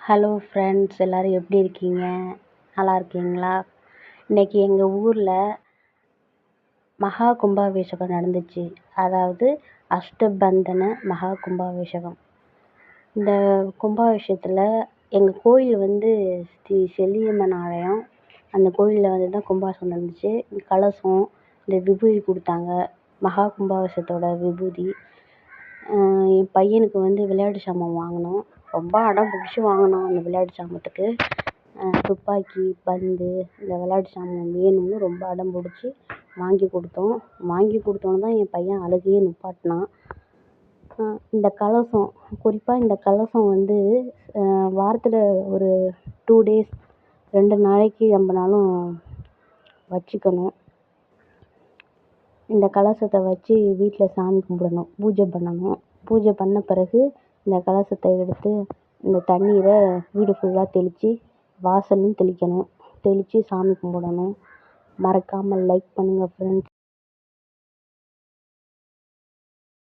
Hello friends எல்லோரும் எப்படி இருக்கீங்க? நல்லா இருக்கீங்களா? இன்றைக்கி எங்கள் ஊரில் மகா கும்பாபிஷேகம் நடந்துச்சு. அதாவது அஷ்டபந்தன மகா கும்பாபிஷேகம். இந்த கும்பாபிஷேகத்தில் எங்கள் கோயில் வந்து ஸ்ரீ செல்லியம்மன் ஆலயம் அந்த கோயிலில் வந்து தான் கும்பாபிஷேகம் நடந்துச்சு. கலசம் இந்த விபூதி கொடுத்தாங்க. மகா கும்பாபிஷேகத்தோட விபூதி. என் பையனுக்கு வந்து விளையாட்டு சாமான் வாங்கினோம் ரொம்ப அடம் பிடிச்சி வாங்கினோம் அந்த விளையாட்டு சாமான்த்துக்கு துப்பாக்கி பந்து இந்த விளையாட்டு சாமான் வேணும்னு ரொம்ப அடம் பிடிச்சி வாங்கி கொடுத்தோம். வாங்கி கொடுத்தோன்னே தான் என் பையன் அழுகையே நிப்பாட்டினான். இந்த கலசம் குறிப்பாக இந்த கலசம் வந்து வாரத்தில் ஒரு டூ டேஸ் ரெண்டு நாளைக்கு நம்பினாலும் வச்சுக்கணும். இந்த கலசத்தை வச்சு வீட்டில் சாமி கும்பிடணும் பூஜை பண்ணணும். பூஜை பண்ண பிறகு இந்த கலசத்தை எடுத்து இந்த தண்ணீரை வீடு ஃபுல்லாக தெளித்து வாசலும் தெளிக்கணும். தெளித்து சாமி கும்பிடணும். மறக்காமல் லைக் பண்ணுங்கள் ஃப்ரெண்ட்ஸ்